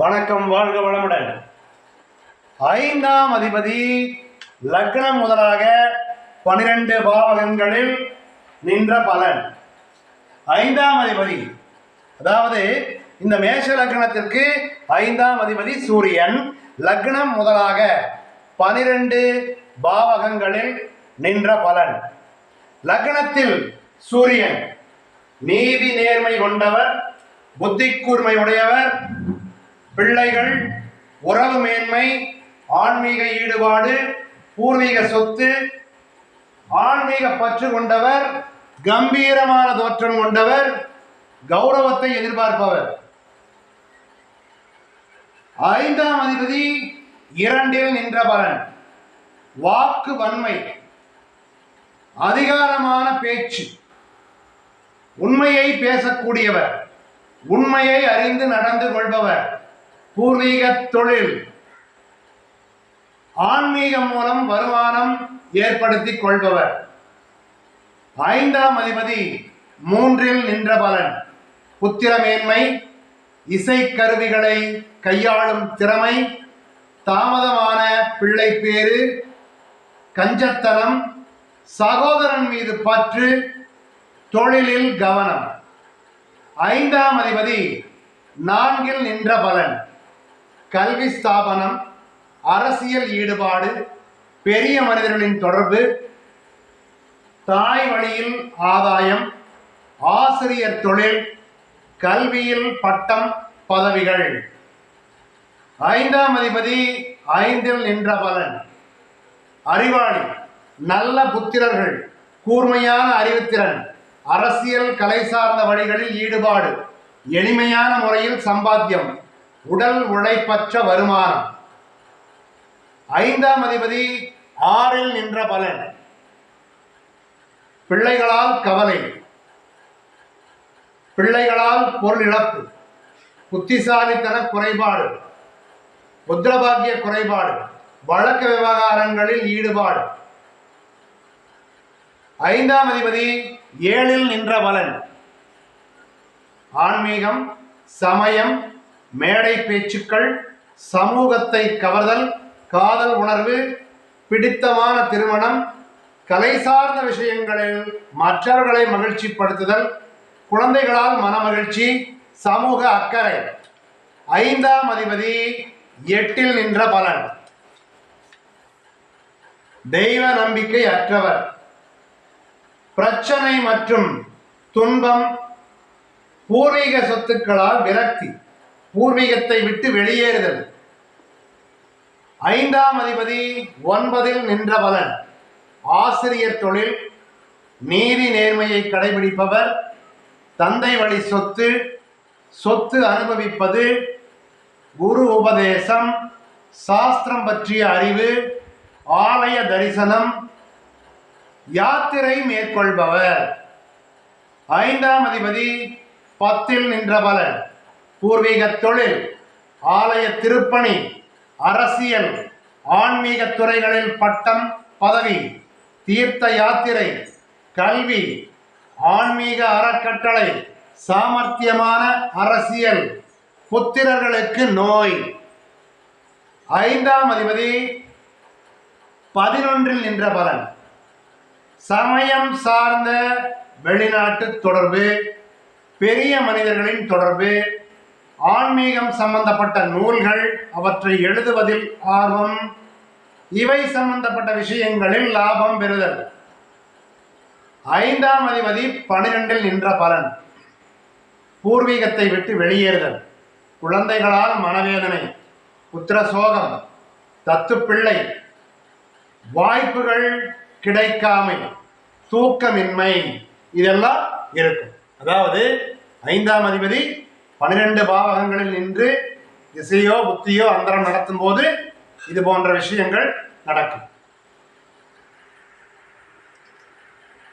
வணக்கம் வாழ்க வளமுடன். ஐந்தாம் அதிபதி லக்னம் முதலாக பனிரெண்டு பாவகங்களில் நின்ற பலன். ஐந்தாம் அதிபதி அதாவது இந்த மேஷ லக்னத்திற்கு ஐந்தாம் அதிபதி சூரியன் லக்னம் முதலாக பனிரெண்டு பாவகங்களில் நின்ற பலன். லக்னத்தில் சூரியன் நீதி நேர்மை கொண்டவர் புத்தி கூர்மை உடையவர் பிள்ளைகள் உறவு மேன்மை ஆன்மீக ஈடுபாடு பூர்வீக சொத்து ஆன்மீக பற்று கொண்டவர் கம்பீரமான தோற்றம் கொண்டவர் கௌரவத்தை எதிர்பார்ப்பவர். ஐந்தாம் அதிபதி இரண்டில் நின்ற பலன் வாக்கு வன்மை அதிகாரமான பேச்சு. உண்மையை பேசக்கூடியவர் உண்மையை அறிந்து நடந்து கொள்பவர். பூர்வீக தொழில். ஆன்மீகம் மூலம் வருமானம் ஏற்படுத்திக் கொள்பவர். ஐந்தாம் அதிபதி மூன்றில் நின்ற பலன். புத்திரமேன்மை இசைக்கருவிகளை கையாளும் திறமை தாமதமான பிள்ளை பேரு கஞ்சத்தனம் சகோதரன் மீது பற்று தொழிலில் கவனம். ஐந்தாம் அதிபதி நான்கில் நின்ற பலன். கல்வி ஸ்தாபனம் அரசியல் ஈடுபாடு பெரிய மனிதர்களின் தொடர்பு தாய் வழியில் ஆதாயம் ஆசிரியர் தொழில் கல்வியில் பட்டம் பதவிகள். ஐந்தாம் அதிபதி ஐந்தில் நின்ற பலன். அறிவாளி நல்ல புத்திரர்கள் கூர்மையான அறிவுத்திறன் அரசியல் கலை சார்ந்த வழிகளில் ஈடுபாடு எளிமையான முறையில் சம்பாத்தியம். உடல் உழைப்பற்ற வருமானம். ஐந்தாம் அதிபதி ஆறில் நின்ற பலன். பிள்ளைகளால் கவலை. பிள்ளைகளால் பொருள் இழப்பு. புத்திசாலித்தன குறைபாடு. புத்திரபாகிய குறைபாடு. வழக்கு விவகாரங்களில் ஈடுபாடு. ஐந்தாம் அதிபதி ஏழில் நின்ற பலன். ஆன்மீகம் சமயம் மேடை பேச்சுக்கள் சமூகத்தை கவர்தல் காதல் உணர்வு பிடித்தமான திருமணம் கலை சார்ந்த விஷயங்களில் மற்றவர்களை மகிழ்ச்சிப்படுத்துதல் குழந்தைகளால் மனமகிழ்ச்சி சமூக அக்கறை. ஐந்தாம் அதிபதி எட்டில் நின்ற பலன். தெய்வ நம்பிக்கை அற்றவர். பிரச்சனை மற்றும் துன்பம் பூர்வீக சொத்துக்களால் விரக்தி. பூர்வீகத்தை விட்டு வெளியேறுதல். ஐந்தாம் அதிபதி ஒன்பதில் நின்ற பலன். ஆசிரியர் தொழில் நீதி நேர்மையை கடைபிடிப்பவர் தந்தை வழி சொத்து சொத்து அனுபவிப்பது குரு உபதேசம் சாஸ்திரம் பற்றிய அறிவு ஆலய தரிசனம் யாத்திரை மேற்கொள்பவர். ஐந்தாம் அதிபதி பத்தில் நின்ற பலன். பூர்வீக தொழில் ஆலய திருப்பணி அரசியல் ஆன்மீக துறைகளில் பட்டம் பதவி தீர்த்த யாத்திரை கல்வி ஆன்மீக அறக்கட்டளை சாமர்த்தியமான அரசியல் புத்திரர்களுக்கு நோய். ஐந்தாம் அதிபதி பதினொன்றில் நின்ற பலன். சமயம் சார்ந்த வெளிநாட்டு தொடர்பு பெரிய மனிதர்களின் தொடர்பு ஆன்மீகம் சம்பந்தப்பட்ட நூல்கள் அவற்றை எழுதுவதில் ஆர்வம். இவை சம்பந்தப்பட்ட விஷயங்களில் லாபம் பெறுதல். ஐந்தாம் அதிபதி பனிரெண்டில் நின்ற பலன். பூர்வீகத்தை விட்டு வெளியேறுதல். குழந்தைகளால் மனவேதனை. புத்திர சோகம். தத்து பிள்ளை. வாய்ப்புகள் கிடைக்காமை. தூக்கமின்மை. இதெல்லாம் இருக்கும். அதாவது ஐந்தாம் அதிபதி பன்னிரெண்டு பாவகங்களில் நின்று திசையோ புத்தியோ அந்தரம் நடத்தும் போது இது போன்ற விஷயங்கள் நடக்கும்.